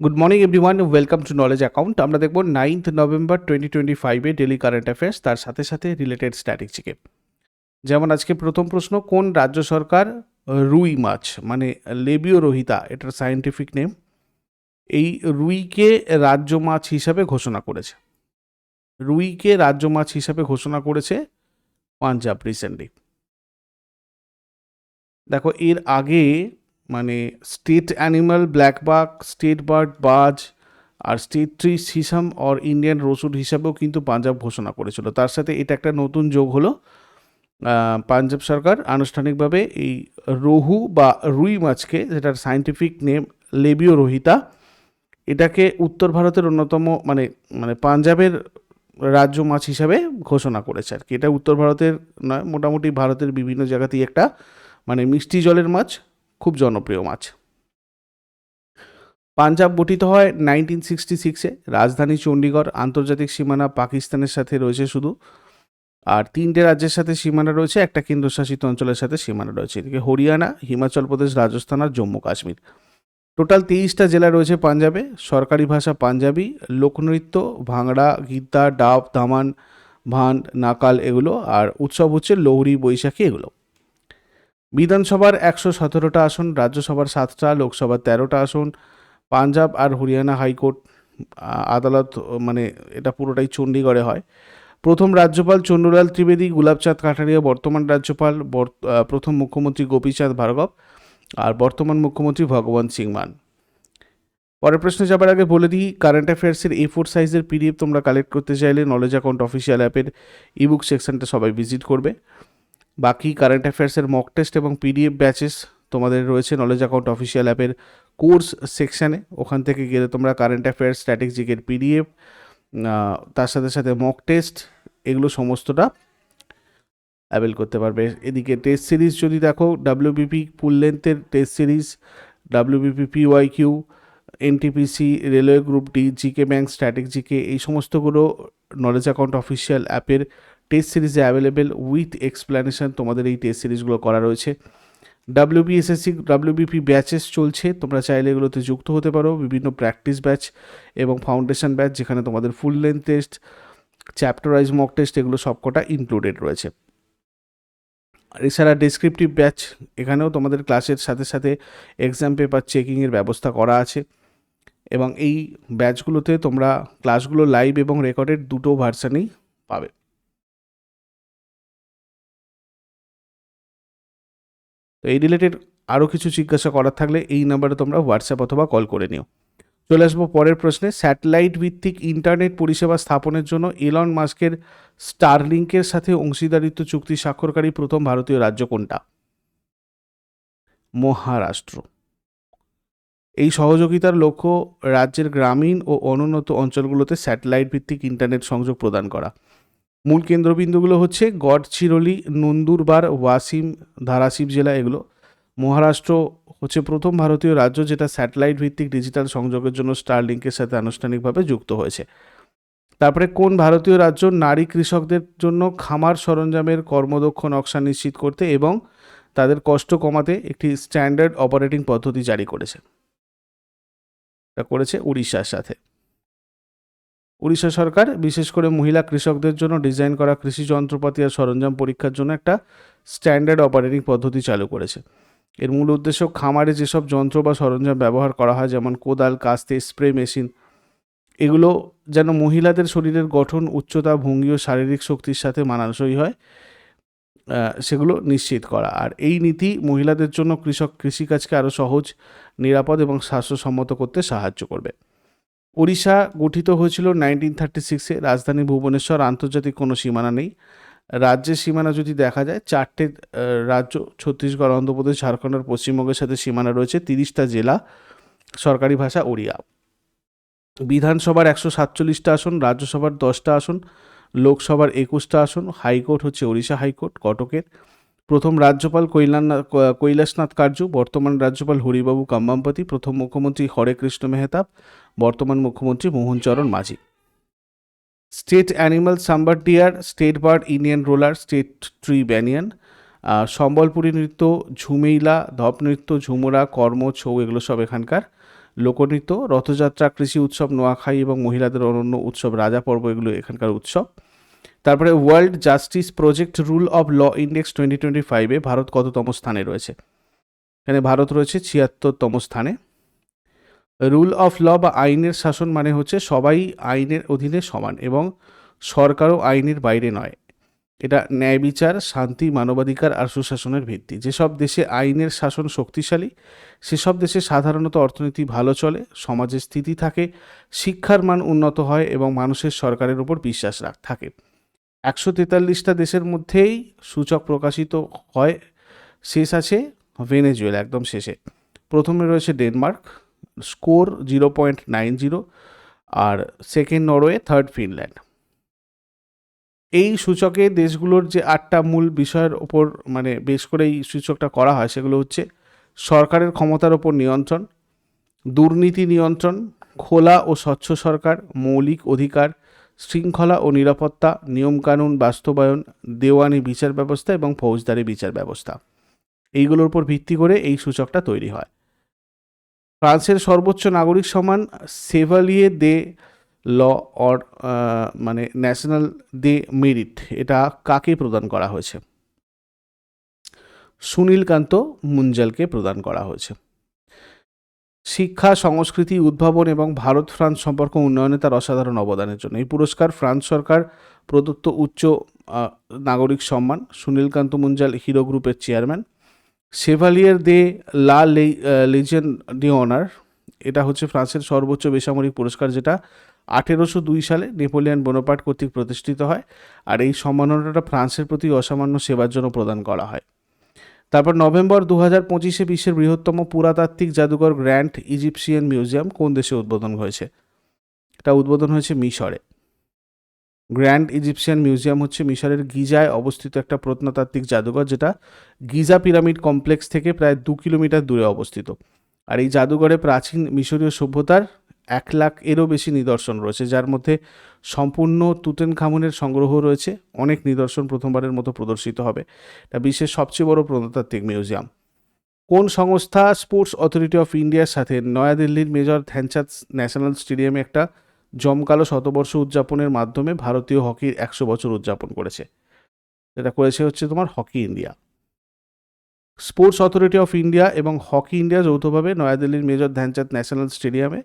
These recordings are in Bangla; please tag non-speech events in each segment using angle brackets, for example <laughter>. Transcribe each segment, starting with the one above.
Good morning everyone welcome to knowledge account আমরা দেখব নাইন্থ নভেম্বর টোয়েন্টি টোয়েন্টি ফাইভে ডেলি কারেন্ট অ্যাফেয়ার্স তার সাথে সাথে রিলেটেড স্ট্র্যাটেজিকে যেমন আজকে প্রথম প্রশ্ন, কোন রাজ্য সরকার রুই মাছ মানে লেবিও রোহিতা, এটার সায়েন্টিফিক নেম এই রুইকে রাজ্য মাছ হিসাবে ঘোষণা করেছে। রুইকে রাজ্য মাছ হিসাবে ঘোষণা করেছে পাঞ্জাব রিসেন্টলি দেখো, এর আগে মানে state animal blackbuck state bird বাজ আর state tree shisham or Indian রসুন হিসাবেও কিন্তু পাঞ্জাব ঘোষণা করেছিল। তার সাথে এটা একটা নতুন যোগ হলো পাঞ্জাব সরকার আনুষ্ঠানিকভাবে এই রোহু বা রুই মাছকে, যেটার সায়েন্টিফিক নেম লেবিও রোহিতা, এটাকে উত্তর ভারতের অন্যতম মানে মানে পাঞ্জাবের রাজ্য মাছ হিসাবে ঘোষণা করেছে আর কি। এটা উত্তর ভারতের নয়, মোটামুটি ভারতের বিভিন্ন জায়গাতেই একটা মানে মিষ্টি জলের মাছ। খুব জনপ্রিয় মাছ। পাঞ্জাব গঠিত হয় নাইনটিন সিক্সটি সিক্সে রাজধানী চণ্ডীগড়, আন্তর্জাতিক সীমানা পাকিস্তানের সাথে রয়েছে শুধু। আর তিনটে রাজ্যের সাথে সীমানা রয়েছে, একটা কেন্দ্রশাসিত অঞ্চলের সাথে সীমানা রয়েছে। এদিকে হরিয়ানা, হিমাচল প্রদেশ, রাজস্থান আর জম্মু কাশ্মীর। টোটাল তেইশটা জেলা রয়েছে পাঞ্জাবে। সরকারি ভাষা পাঞ্জাবি লোকনৃত্য ভাংড়া গীতা ডাব দামান ভান, নাকাল এগুলো। আর উৎসব হচ্ছে লোহরি, বৈশাখী এগুলো। বিধানসভার একশো সতেরোটা আসন, রাজ্যসভার সাতটা, লোকসভার তেরোটা আসন, পাঞ্জাব আর হরিয়ানা হাইকোর্ট আদালত মানে এটা পুরোটাই চণ্ডীগড়ে হয়। প্রথম রাজ্যপাল চন্দ্রলাল ত্রিবেদী, গুলাবচাঁদ কাঠারিয়া, বর্তমান রাজ্যপাল প্রথম মুখ্যমন্ত্রী গোপীচাঁদ ভার্গব আর বর্তমান মুখ্যমন্ত্রী ভগবান সিং মান পরের প্রশ্নে যাবার আগে বলে দিই কারেন্ট অ্যাফেয়ার্সের এ ফোর সাইজের পিডিএফ তোমরা কালেক্ট করতে চাইলে নলেজ অ্যাকাউন্ট অফিসিয়াল অ্যাপের ইবুক সেকশনটা সবাই ভিজিট করবে। বাকি কারেন্ট অ্যাফেয়ার্সের মক টেস্ট এবং পিডিএফ ব্যাচেস তোমাদের রয়েছে নলেজ অ্যাকাউন্ট অফিসিয়াল অ্যাপের কোর্স সেকশানে ওখান থেকে গেলে তোমরা কারেন্ট অ্যাফেয়ার্স স্ট্র্যাটেজিকের পিডিএফ তার সাথে সাথে মক টেস্ট এগুলো সমস্তটা অ্যাভেল করতে পারবে। এদিকে টেস্ট সিরিজ যদি দেখো WBP full লেন্থের test series WBP PY Q NTPC railway group D GK bank static GK এই সমস্তগুলো নলেজ অ্যাকাউন্ট অফিসিয়াল অ্যাপের টেস্ট সিরিজে অ্যাভেলেবেল উইথ এক্সপ্লেনেশন তোমাদের এই টেস্ট সিরিজগুলো করা রয়েছে। ডাব্লিউবিএসএসসি ডাব্লিউবিপি ব্যাচেস চলছে, তোমরা চাইলে এগুলোতে যুক্ত হতে পারো। বিভিন্ন প্র্যাকটিস ব্যাচ এবং ফাউন্ডেশন ব্যাচ যেখানে তোমাদের full length test chapterise mock test এগুলো সবকটা ইনক্লুডেড রয়েছে। এছাড়া ডেসক্রিপটিভ ব্যাচ এখানেও তোমাদের ক্লাসের সাথে সাথে এক্সাম পেপার চেকিংয়ের ব্যবস্থা করা আছে। এবং এই ব্যাচগুলোতে তোমরা ক্লাসগুলো লাইভ এবং রেকর্ডেড দুটো ভার্সানেই পাবে। তো এই রিলেটেড আরও কিছু জিজ্ঞাসা করার থাকলে এই নাম্বারে তোমরা হোয়াটসঅ্যাপ অথবা কল করে নিও। চলে আসব পরের প্রশ্নে। স্যাটেলাইট ভিত্তিক ইন্টারনেট পরিষেবা স্থাপনের জন্য এলন মাস্কের স্টারলিংকের সাথে অংশীদারিত্ব চুক্তি স্বাক্ষরকারী প্রথম ভারতীয় রাজ্য কোনটা? মহারাষ্ট্র। এই সহযোগিতার লক্ষ্য রাজ্যের গ্রামীণ ও অনুন্নত অঞ্চলগুলোতে স্যাটেলাইট ভিত্তিক ইন্টারনেট সংযোগ প্রদান করা। মূল কেন্দ্রবিন্দুগুলো হচ্ছে গডচিরোলি নন্দুরবার, ওয়াসিম, ধারাসিব জেলা, এগুলো। মহারাষ্ট্র হচ্ছে প্রথম ভারতীয় রাজ্য যেটা স্যাটেলাইট ভিত্তিক ডিজিটাল সংযোগের জন্য স্টারলিংকের সাথে আনুষ্ঠানিকভাবে যুক্ত হয়েছে। তারপরে কোন ভারতীয় রাজ্য নারী কৃষকদের জন্য খামার সরঞ্জামের কর্মদক্ষ নকশা নিশ্চিত করতে এবং তাদের কষ্ট কমাতে একটি স্ট্যান্ডার্ড অপারেটিং পদ্ধতি জারি করেছে? করেছে উড়িষ্যার সাথে। উড়িষ্যা সরকার, বিশেষ করে মহিলা কৃষকদের জন্য ডিজাইন করা কৃষি যন্ত্রপাতি আর সরঞ্জাম পরীক্ষার জন্য একটা স্ট্যান্ডার্ড অপারেটিং পদ্ধতি চালু করেছে। এর মূল উদ্দেশ্য খামারে যেসব যন্ত্র বা সরঞ্জাম ব্যবহার করা হয়, যেমন কোদাল, কাস্তে, স্প্রে মেশিন, এগুলো যেন মহিলাদের শরীরের গঠন, উচ্চতা, ভঙ্গি ও শারীরিক শক্তির সাথে মানানসই হয় সেগুলো নিশ্চিত করা। আর এই নীতি মহিলাদের জন্য কৃষক কৃষিকাজকে আরও সহজ, নিরাপদ এবং স্বাস্থ্যসম্মত করতে সাহায্য করবে। উড়িষ্যা গঠিত হয়েছিল নাইনটিন থার্টি সিক্সে রাজধানী ভুবনেশ্বর, আন্তর্জাতিক কোনো সীমানা নেই। রাজ্যের সীমানা যদি দেখা যায়, চারটে রাজ্য, ছত্তিশগড়, অন্ধ্রপ্রদেশ ঝাড়খণ্ড আর পশ্চিমবঙ্গের সাথে সীমানা রয়েছে, তিরিশটা জেলা, সরকারি ভাষা ওড়িয়া। বিধানসভার একশো সাতচল্লিশটা আসন, রাজ্যসভার দশটা আসন, লোকসভার একুশটা আসন, হাইকোর্ট হচ্ছে ওড়িশা হাইকোর্ট, কটকের। প্রথম রাজ্যপাল কৈলাসনাথ কৈলাসনাথ কার্জু বর্তমান রাজ্যপাল হরিবাবু কাম্বামপতি, প্রথম মুখ্যমন্ত্রী হরে কৃষ্ণ মেহতাব বর্তমান মুখ্যমন্ত্রী Mohan Charan Majhi. State animal sambar deer state bird Indian roller, state tree banyan Sambalpuri নৃত্য, ঝুমেইলা, ধপ নৃত্য, ঝুমুরা, কর্ম, ছৌ, এগুলো সব এখানকার। লোকনৃত্য, রথযাত্রা, কৃষি উৎসব নোয়াখাই এবং মহিলাদের অনন্য উৎসব, রাজা পর্ব এগুলো এখানকার উৎসব। তারপরে world justice project rule of law index twenty twenty ফাইভে ভারত কততম স্থানে রয়েছে? এখানে ভারত রয়েছে ছিয়াত্তরতম স্থানে। রুল অফ ল বা আইনের শাসন মানে হচ্ছে সবাই আইনের অধীনে সমান এবং সরকারও আইনের বাইরে নয়। এটা ন্যায় বিচার, শান্তি, মানবাধিকার আর সুশাসনের ভিত্তি। যেসব দেশে আইনের শাসন শক্তিশালী, সেসব দেশে সাধারণত অর্থনীতি ভালো চলে, সমাজের স্থিতি থাকে, শিক্ষার মান উন্নত হয় এবং মানুষের সরকারের উপর বিশ্বাস রাখ, থাকে। একশো তেতাল্লিশটা দেশের মধ্যেই সূচক প্রকাশিত হয়, শেষ আছে ভেনেজুয়েলা, একদম শেষে। প্রথমে রয়েছে Denmark. Score zero point nine zero আর সেকেন্ড নরওয়ে থার্ড ফিনল্যান্ড। এই সূচকে দেশগুলোর যে আটটা মূল বিষয়ের ওপর মানে বেশ করে এই সূচকটা করা হয় সেগুলো হচ্ছে সরকারের ক্ষমতার ওপর নিয়ন্ত্রণ, দুর্নীতি নিয়ন্ত্রণ, খোলা ও স্বচ্ছ সরকার, মৌলিক অধিকার, শৃঙ্খলা ও নিরাপত্তা, নিয়মকানুন, বাস্তবায়ন, দেওয়ানি বিচার ব্যবস্থা এবং ফৌজদারি বিচার ব্যবস্থা। এইগুলোর উপর ভিত্তি করে এই সূচকটা তৈরি হয়। ফ্রান্সের সর্বোচ্চ নাগরিক সম্মান সেভালিয়ে দে ল অর মানে ন্যাশনাল দে মেরিট এটা কাকে প্রদান করা হয়েছে? সুনীলকান্ত মুঞ্জালকে প্রদান করা হয়েছে। শিক্ষা, সংস্কৃতি, উদ্ভাবন এবং ভারত ফ্রান্স সম্পর্ক উন্নয়নে তার অসাধারণ অবদানের জন্য। এই পুরস্কার ফ্রান্স সরকার প্রদত্ত উচ্চ নাগরিক সম্মান। সুনীলকান্ত মুঞ্জাল হিরো গ্রুপের চেয়ারম্যান। সেভালিয়ার দে লা লেজেন ডি অনার এটা হচ্ছে ফ্রান্সের সর্বোচ্চ বেসামরিক পুরস্কার, যেটা আঠেরোশো দুই সালে নেপোলিয়ান বোনাপার্ট কর্তৃক প্রতিষ্ঠিত হয়, আর এই সম্মাননাটা ফ্রান্সের প্রতি অসামান্য সেবার জন্য প্রদান করা হয়। তারপর নভেম্বর দু হাজার পঁচিশে বিশ্বের বৃহত্তম পুরাতাত্ত্বিক জাদুঘর গ্র্যান্ড ইজিপসিয়ান মিউজিয়াম কোন দেশে উদ্বোধন হয়েছে? এটা উদ্বোধন হয়েছে মিশরে। গ্র্যান্ড ইজিপশিয়ান মিউজিয়াম হচ্ছে মিশরের গিজায় অবস্থিত একটা প্রত্নতাত্ত্বিক জাদুঘর, যেটা গিজা পিরামিড কমপ্লেক্স থেকে প্রায় দু কিলোমিটার দূরে অবস্থিত। আর এই জাদুঘরে প্রাচীন মিশরীয় সভ্যতার এক লাখ এরও বেশি নিদর্শন রয়েছে, যার মধ্যে সম্পূর্ণ তুতেন খামুনের সংগ্রহ রয়েছে। অনেক নিদর্শন প্রথমবারের মতো প্রদর্শিত হবে। এটা বিশ্বের সবচেয়ে বড় প্রত্নতাত্ত্বিক মিউজিয়াম। কোন সংস্থা স্পোর্টস অথরিটি অফ ইন্ডিয়ার সাথে নয়াদিল্লির মেজর ধ্যানচাঁদ ন্যাশনাল স্টেডিয়ামে একটা জমকালো শতবর্ষ উদযাপনের মাধ্যমে ভারতীয় হকির একশো বছর উদযাপন করেছে। এটা করেছে হচ্ছে তোমার hockey India. Sports authority of India এবং হকি ইন্ডিয়া যৌথভাবে নয়াদিল্লির মেজর ধ্যানচাঁদ ন্যাশনাল স্টেডিয়ামে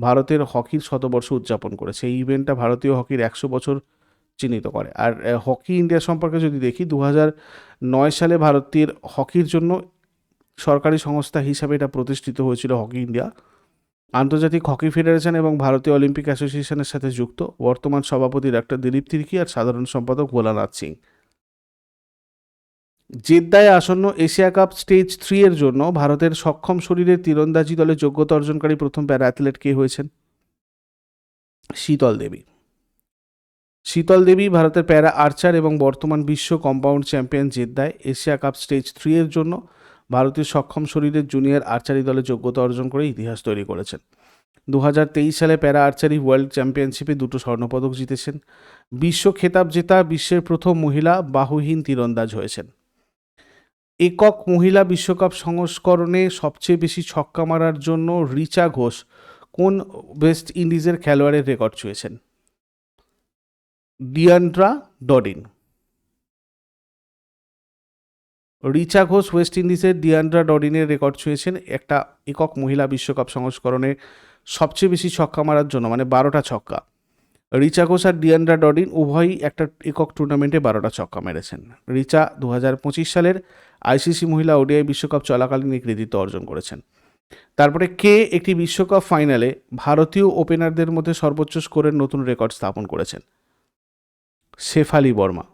ভারতের হকির শতবর্ষ উদযাপন করেছে। এই ইভেন্টটা ভারতীয় হকির একশো বছর চিহ্নিত করে। আর হকি ইন্ডিয়া সম্পর্কে যদি দেখি দু নয় সালে ভারতের হকির জন্য সরকারি সংস্থা হিসাবে এটা প্রতিষ্ঠিত হয়েছিল হকি ইন্ডিয়া। আন্তর্জাতিক হকি ফেডারেশন এবং ভারতীয় অলিম্পিক অ্যাসোসিয়েশনের সাথে যুক্ত বর্তমান সভাপতি ডাক্তার দিলীপ তির্কি আর সাধারণ সম্পাদক ভোলানাথ সিং। জেদ্দায় আসন্ন এশিয়া কাপ স্টেজ থ্রি এর জন্য ভারতের সক্ষম শরীরের তীরন্দাজি দলে যোগ্যতা অর্জনকারী প্রথম প্যারা অ্যাথলেট কে হয়েছেন? শীতল দেবী। শীতল দেবী ভারতের প্যারা আর্চার এবং বর্তমান বিশ্ব কম্পাউন্ড চ্যাম্পিয়ন জেদ্দায় এশিয়া কাপ স্টেজ থ্রি এর জন্য ভারতীয় সক্ষম শরীরের জুনিয়র আর্চারি দলে যোগ্যতা অর্জন করে ইতিহাস তৈরি করেছেন। দু হাজার তেইশ সালে প্যারা আর্চারি ওয়ার্ল্ড চ্যাম্পিয়নশিপে দুটো স্বর্ণপদক জিতেছেন। বিশ্ব খেতাব জেতা বিশ্বের প্রথম মহিলা বাহুহীন তীরন্দাজ হয়েছেন। একক মহিলা বিশ্বকাপ সংস্করণে সবচেয়ে বেশি ছক্কা মারার জন্য রিচা ঘোষ কোন ওয়েস্ট ইন্ডিজের খেলোয়াড়ের record ছুঁয়েছেন? Deandra Dottin. Richa Ghosh West ইন্ডিজের ডিয়ান্ড্রা ডডিনের রেকর্ড ছুঁয়েছেন একটা একক মহিলা বিশ্বকাপ সংস্করণে সবচেয়ে বেশি ছক্কা মারার জন্য মানে বারোটা ছক্কা। রিচা ঘোষ আর ডিয়ান্ড্রা ডডিন উভয়ই একটা একক টুর্নামেন্টে বারোটা ছক্কা মেরেছেন। রিচা দু হাজার পঁচিশ সালের আইসিসি মহিলা ওডিআই বিশ্বকাপ চলাকালীন এই কৃতিত্ব অর্জন করেছেন। তারপরে কে একটি বিশ্বকাপ ফাইনালে ভারতীয় ওপেনারদের মধ্যে সর্বোচ্চ স্কোরের নতুন রেকর্ড স্থাপন করেছেন? শেফালি বর্মা।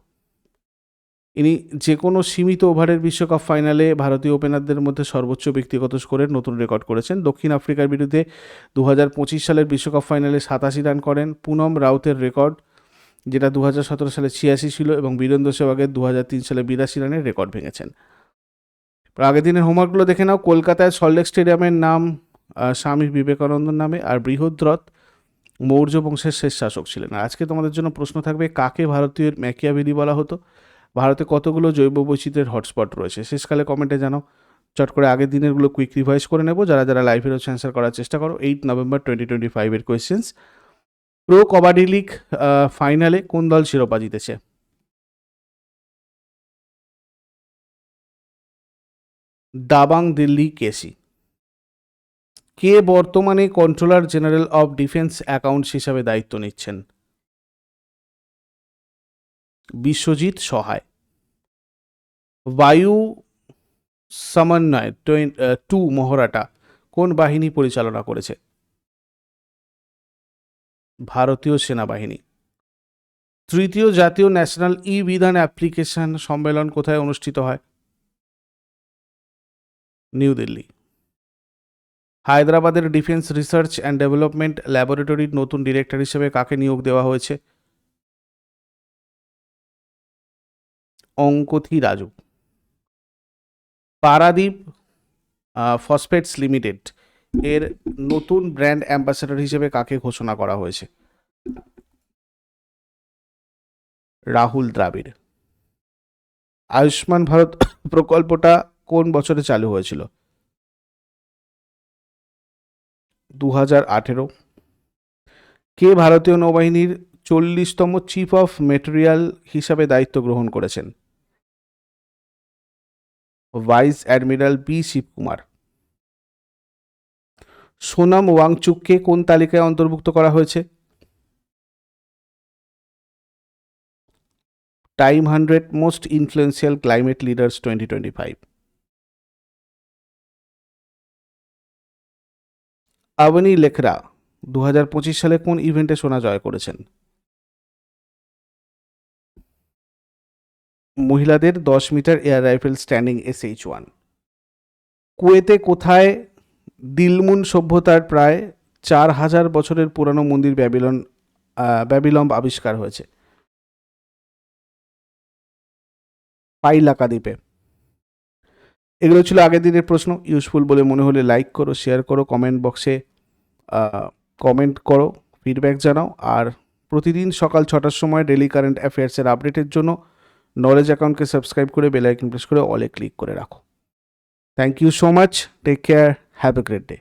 ইনি যে কোনো সীমিত ওভারের বিশ্বকাপ ফাইনালে ভারতীয় ওপেনারদের মধ্যে সর্বোচ্চ ব্যক্তিগত স্কোরের নতুন রেকর্ড করেছেন। দক্ষিণ আফ্রিকার বিরুদ্ধে দু হাজার পঁচিশ সালের বিশ্বকাপ ফাইনালে সাতাশি রান করেন পুনম রাউতের রেকর্ড, যেটা দু হাজার সতেরো সালে ছিয়াশি ছিল এবং বীরেন্দ্র সেহবাগের দু সালে বিরাশি রানের রেকর্ড ভেঙেছেন। আগের দিনের হোমওয়ার্কগুলো দেখে নাও। কলকাতায় সল্টলেক স্টেডিয়ামের নাম স্বামী বিবেকানন্দর নামে, আর বৃহদ্রথ মৌর্য বংশের শেষ শাসক ছিলেন আজকে তোমাদের জন্য প্রশ্ন থাকবে, কাকে ভারতীয় ম্যাকিয়াভেলি বলা হতো? ভারতে কতগুলো জৈব বৈচিত্র্যের হটস্পট রয়েছে? শেষকালে কমেন্টে জানাও। চট করে আগের দিনেরগুলো কুইক রিভাইজ করে নেব। যারা যারা লাইভের হচ্ছে অ্যান্সার করার চেষ্টা করো। এইট নভেম্বর টোয়েন্টি টোয়েন্টি ফাইভের কোয়েশ্চেন্স প্রো কবাডি লিগ ফাইনালে কোন দল শিরোপা জিতেছে? দাবাং, দিল্লি কেসি কে বর্তমানে controller general of defence accounts হিসাবে দায়িত্ব নিচ্ছেন? বিশ্বজিৎ সহায়। বায়ু সমন্বয় টু মহড়াটা কোন বাহিনী পরিচালনা করেছে? ভারতীয় সেনাবাহিনী। তৃতীয় জাতীয় ন্যাশনাল ই বিধান অ্যাপ্লিকেশন সম্মেলন কোথায় অনুষ্ঠিত হয়? নিউ দিল্লি। হায়দ্রাবাদের ডিফেন্স রিসার্চ অ্যান্ড ডেভেলপমেন্ট ল্যাবরেটরির নতুন ডিরেক্টর হিসেবে কাকে নিয়োগ দেওয়া হয়েছে? অঙ্কথি রাজু পারাদীপ ফসফেটস লিমিটেড এর নতুন ব্র্যান্ড অ্যাম্বাসেডর হিসেবে কাকে ঘোষণা করা হয়েছে? রাহুল দ্রাবিড়। আয়ুষ্মান ভারত <coughs> প্রকল্পটা কোন বছরে চালু হয়েছিল? দু হাজার আঠেরো। কে ভারতীয় নৌবাহিনীর চল্লিশতম চিফ অফ মেটেরিয়াল হিসাবে দায়িত্ব গ্রহণ করেছেন? Vice admiral B Shivakumar. Sonam ওয়াংচুককে কোন তালিকায় অন্তর্ভুক্ত করা হয়েছে? Time hundred most influential climate leaders twenty twenty five. Avani Lekhara দু হাজার পঁচিশ সালে কোন ইভেন্টে সোনা জয় করেছেন? মহিলাদের দশ metre air rifle standing S H one. কুয়েতে কোথায় দিলমুন সভ্যতার প্রায় চার হাজার বছরের পুরানো মন্দির ব্যাবিলন ব্যাবিলম্ব আবিষ্কার হয়েছে? পাইলাকা দ্বীপে এগুলো ছিল আগের দিনের প্রশ্ন ইউজফুল বলে মনে হলে লাইক করো শেয়ার করো কমেন্ট বক্সে কমেন্ট করো ফিডব্যাক জানাও। আর প্রতিদিন সকাল ছটার সময় ডেলি কারেন্ট অ্যাফেয়ার্সের আপডেটের জন্য নলেজ অ্যাকাউন্টকে সাবস্ক্রাইব করে বেল আইকন প্রেস করে অলে ক্লিক করে রাখো। Thank you so much take care have a great day